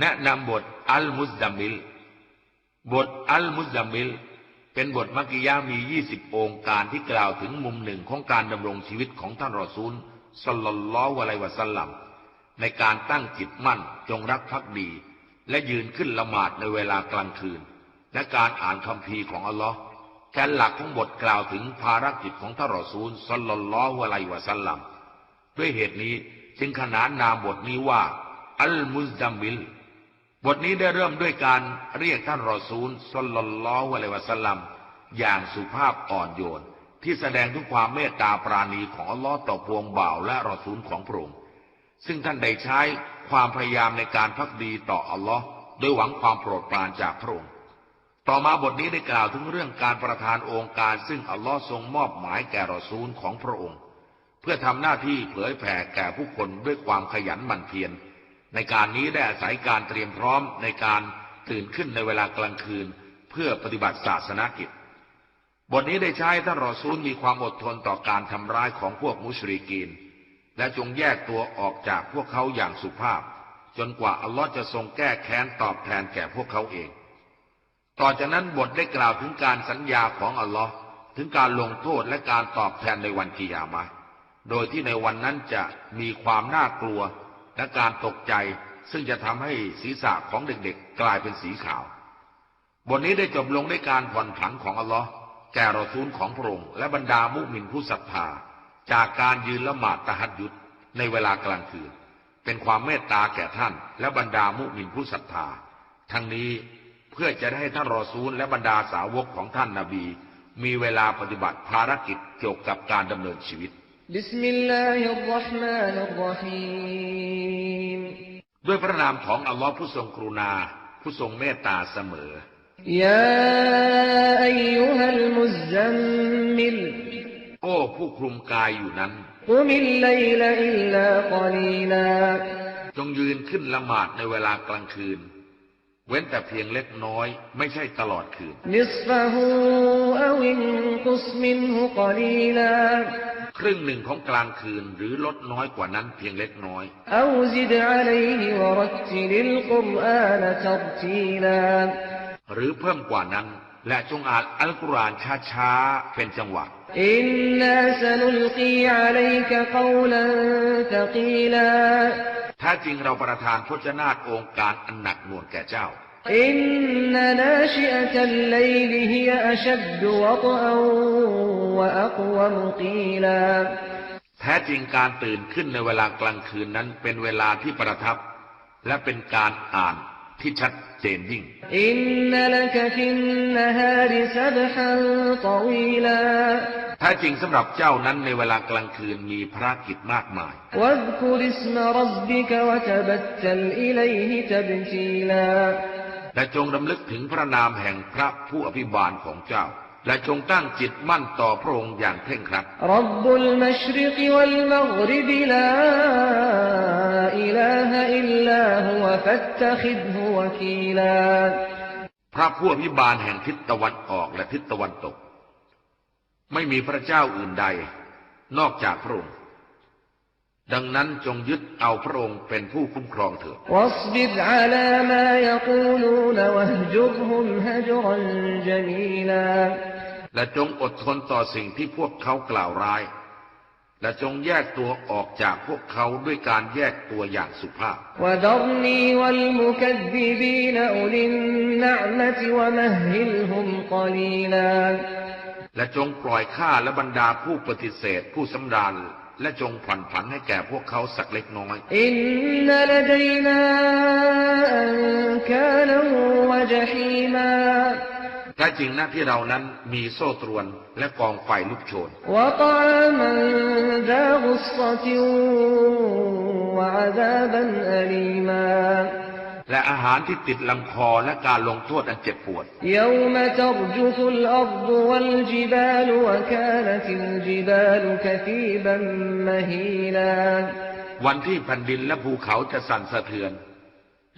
แนะนำบทอัลมุสดัมมิล บทอัลมุสดัมมิล เป็นบทมักกิยามี 20 องค์การที่กล่าวถึงมุมหนึ่งของการดำรงชีวิตของท่านรอซูลสลลัลลอฮุอะลัยวะสัลลัมในการตั้งจิตมั่นจงรักภักดี และยืนขึ้นละหมาดในเวลากลางคืน และการอ่านคัมภีของอัลลอฮ์แกนหลักของบทกล่าวถึงภารกิจของท่านรอซูลสลลัลลอฮุอะลัยวะสัลลัมด้วยเหตุนี้จึงขนานนามบทนี้ว่า อัลมุสดัมมิล บทนี้ได้เริ่มด้วยการเรียกท่านรอซูลสลลลลอฮุอะลัยวะสัลลัมอย่างสุภาพอ่อนโยน ที่แสดงถึงความเมตตาปราณีของอัลลอฮ์ต่อพวงบ่าวและรอซูลของพระองค์ซึ่งท่านได้ใช้ความพยายามในการพักดีต่ออัลลอฮ์โดยหวังความโปรดปรานจากพระองค์ต่อมาบทนี้ได้กล่าวถึงเรื่องการประทานองค์การซึ่งอัลลอฮ์ทรงมอบหมายแก่รอซูลของพระองค์ เพื่อทำหน้าที่เผยแผ่แก่ผู้คนด้วยความขยันหมั่นเพียร ในการนี้ได้อาศัยการเตรียมพร้อมในการตื่นขึ้นในเวลากลางคืน เพื่อปฏิบัติศาสนกิจ บทนี้ได้ใช้ท่านรอซูลมีความอดทนต่อการทำร้ายของพวกมุชริกีน และจงแยกตัวออกจากพวกเขาอย่างสุภาพ จนกว่าอัลลอฮ์จะทรงแก้แค้นตอบแทนแก่พวกเขาเอง ต่อจากนั้นบทได้กล่าวถึงการสัญญาของอัลลอฮ์ถึงการลงโทษและการตอบแทนในวันกิยามะโดยที่ในวันนั้นจะมีความน่ากลัว และการตกใจซึ่งจะทำให้ศีรษะของเด็กๆ กลายเป็นสีขาว บทนี้ได้จบลงด้วยการผ่อนผันของอัลลอฮ์แก่รอซูลของพระองค์และบรรดามุมินผู้ศรัทธา จากการยืนละหมาดตะฮัดยุดในเวลากลางคืน เป็นความเมตตาแก่ท่าน และบรรดามุมินผู้ศรัทธา ทั้งนี้เพื่อจะได้ให้ท่านรอซูลและบรรดาสาวกของท่านนาบี มีเวลาปฏิบัติภารกิจเกี่ยวกับการดำเนินชีวิต بسم الله الرحمن الرحيم ด้วยพระนามของอัลลอฮ์ผู้ทรงกรุณา ผู้ทรงเมตตาเสมอ يا أيها المزمل โอ้ผู้คลุมกายอยู่นั้น قم الليل إلا قليلا จงยืนขึ้นละหมาดในเวลากลางคืน เว้นแต่เพียงเล็กน้อย ไม่ใช่ตลอดคืน نصفه أو انقص منه قليلا ครึ่งหนึ่งของกลางคืนหรือลดน้อยกว่านั้นเพียงเล็กน้อยหรือเพิ่มกว่านั้น และจงอ่านอัลกุรอานช้าๆเป็นจังหวะอินนาสนุลกีอะลัยกะกาวลันตะกีลาถ้าจริงเราประทานพจนาตองค์การอันหนักหน่วงแก่เจ้า แท้จริงการตื่นขึ้นในเวลากลางคืนนั้นเป็นเวลาที่ประทับ และเป็นการอ่านที่ชัดเจนยิ่ง อินนลักฟินนฮาริซับฮันตวีลาแท้จริงสำหรับเจ้านั้นในเวลากลางคืนมีภารกิจมากมาย วัคุริสมรับบิกวะเบัตตลเอิลัยฮิตบจีลา และจงดำลึกถึงพระนามแห่งพระผู้อภิบาลของเจ้า และจงตั้งจิตมั่นต่อพระองค์อย่างเคร่งครัดพระผู้อภิบาลแห่งทิศตะวันออกและทิศตะวันตก ไม่มีพระเจ้าอื่นใด นอกจากพระองค์ ดังนั้นจงยึดเอาพระองค์เป็นผู้คุ้มครองเถิดและจงอดทนต่อสิ่งที่พวกเขากล่าวร้าย และจงแยกตัวออกจากพวกเขาด้วยการแยกตัวอย่างสุภาพและจงปล่อยข้าและบรรดาผู้ปฏิเสธผู้สำราญ และจงผ่อนผันให้แก่พวกเขาสักเล็กน้อยอินนลดันาอันกาลวะจฮีมาแท้จริงหน้าที่เรานั้นมีโซ่ตรวนและกองไฟลุกโชนและ และอาหารที่ติดลำคอและการลงโทษอันเจ็บปวดวันที่แผ่นดินและภูเขาจะสั่นสะเทือน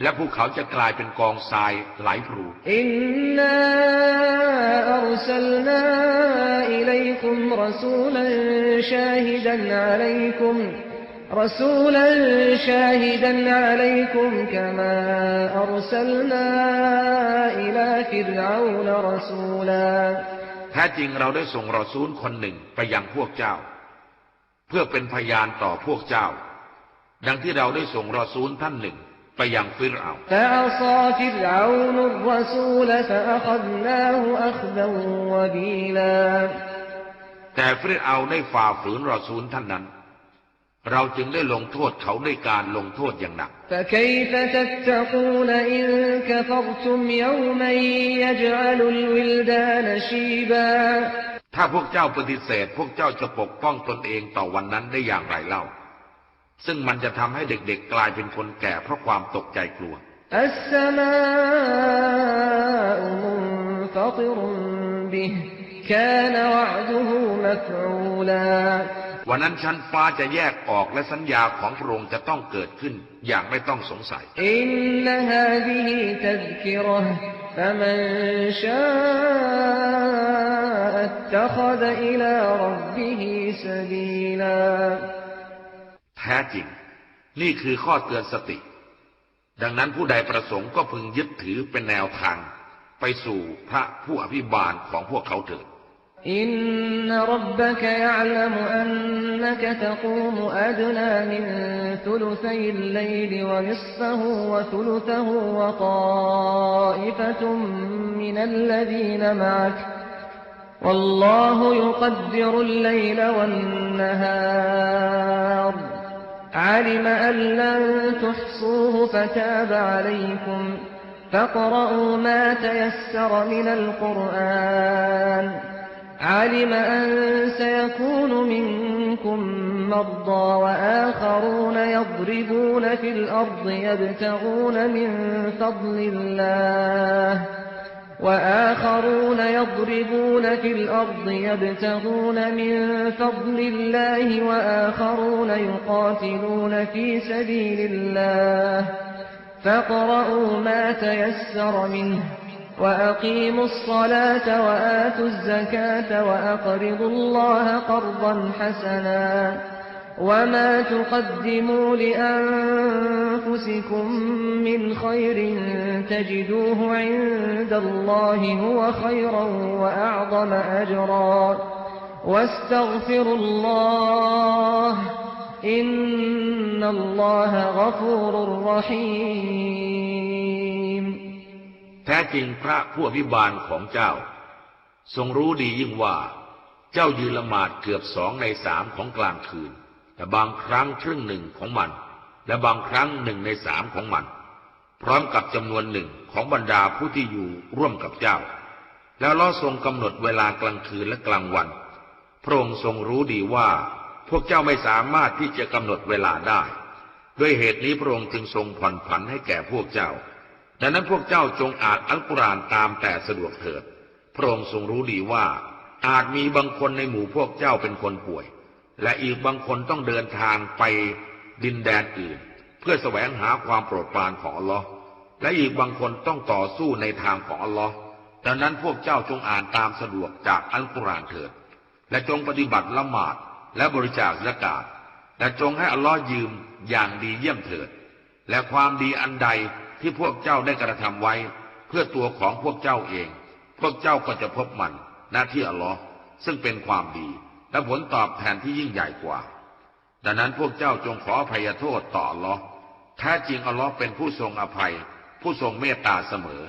และภูเขาจะกลายเป็นกองทรายไหลพรูอินนาอัลสลนาอิลัยคุมรสูลันชาฮิดันอะลัยคุม رسولا شاهدا عليكم كما أرسلنا إلى فرعون رسولا แท้จริงเราได้ส่งรอซูลคนหนึ่งไปยังพวกเจ้า เพื่อเป็นพยานต่อพวกเจ้า ดังที่เราได้ส่งรอซูลท่านหนึ่ง ไปยังฟิรเอา فعصى فرعون الرسول فأخذناه أخذا وبيلا แต่ฟิรเอาได้ฝ่าฝืนรอซูลท่านนั้น เราจึงได้ลงโทษเขาด้วยการลงโทษอย่างหนัก فكيف تتقون إن كفرتم يوما يجعل الولدان شيبا ถ้าพวกเจ้าปฏิเสธ พวกเจ้าจะปกป้องตนเองต่อวันนั้นได้อย่างไรเล่า ซึ่งมันจะทำให้เด็กๆกลายเป็นคนแก่เพราะความตกใจกลัว السماء منفطر به كان وعده مفعولا วันนั้นชั้นฟ้าจะแยกออกและสัญญาของพระองค์จะต้องเกิดขึ้นอย่างไม่ต้องสงสัยอินนฮาดิฮิตักิรห์ฟมันชาอัตตะคดอิลารับบิฮิสบีลาแท้จริง นี่คือข้อเตือนสติ ดังนั้นผู้ใดประสงค์ก็พึงยึดถือเป็นแนวทาง ไปสู่พระผู้อภิบาลของพวกเขาเถิด إن ربك يعلم أنك تقوم أدنى من ثلثي الليل ونصفه وثلثه وطائفة من الذين معك والله يقدر الليل والنهار علم أن لن تحصوه فتاب عليكم فاقرؤوا ما تيسر من القرآن علم أن سيكون منكم مرضى وآخرون يضربون في الأرض يبتغون من فضل الله وآخرون يضربون في الأرض يبتغون من فضل الله وآخرون يقاتلون في سبيل الله فاقرؤوا ما تيسر منه وأقيموا الصلاة وآتوا الزكاة وأقرضوا الله قرضا حسنا وما تقدموا لأنفسكم من خير تجدوه عند الله هو خيرا وأعظم أجرا واستغفروا الله إن الله غفور رحيم แท้จริงพระผู้อภิบาลของเจ้า ทรงรู้ดียิ่งว่า เจ้ายืนละหมาดเกือบสองในสามของกลางคืน แต่บางครั้งครึ่งหนึ่งของมัน และบางครั้งหนึ่งในสามของมัน พร้อมกับจำนวนหนึ่งของบรรดาผู้ที่อยู่ร่วมกับเจ้า แล้วล้อทรงกำหนดเวลากลางคืนและกลางวัน พระองค์ทรงรู้ดีว่า พวกเจ้าไม่สามารถที่จะกำหนดเวลาได้ ด้วยเหตุนี้พระองค์จึงทรงผ่อนผันให้แก่พวกเจ้า ดังนั้นพวกเจ้าจงอ่านอัลกุรอานตามแต่สะดวกเถิด พระองค์ทรงรู้ดีว่า อาจมีบางคนในหมู่พวกเจ้าเป็นคนป่วย และอีกบางคนต้องเดินทางไปดินแดนอื่น เพื่อแสวงหาความโปรดปรานของอัลลอฮ์และอีกบางคนต้องต่อสู้ในทางของอัลลอฮ์ดังนั้นพวกเจ้าจงอ่านตามสะดวกจากอัลกุรอานเถิด และจงปฏิบัติละหมาดและบริจาคละกาดและจงให้อัลลอฮ์ยืมอย่างดีเยี่ยมเถิด และความดีอันใด ที่พวกเจ้าได้กระทำไว้ เพื่อตัวของพวกเจ้าเอง พวกเจ้าก็จะพบมันหน้าที่อัลลอฮ์ซึ่งเป็นความดี และผลตอบแทนที่ยิ่งใหญ่กว่า ดังนั้นพวกเจ้าจงขออภัยโทษต่ออัลลอฮ์แท้จริงอัลลอฮ์เป็นผู้ทรงอภัย ผู้ทรงเมตตาเสมอ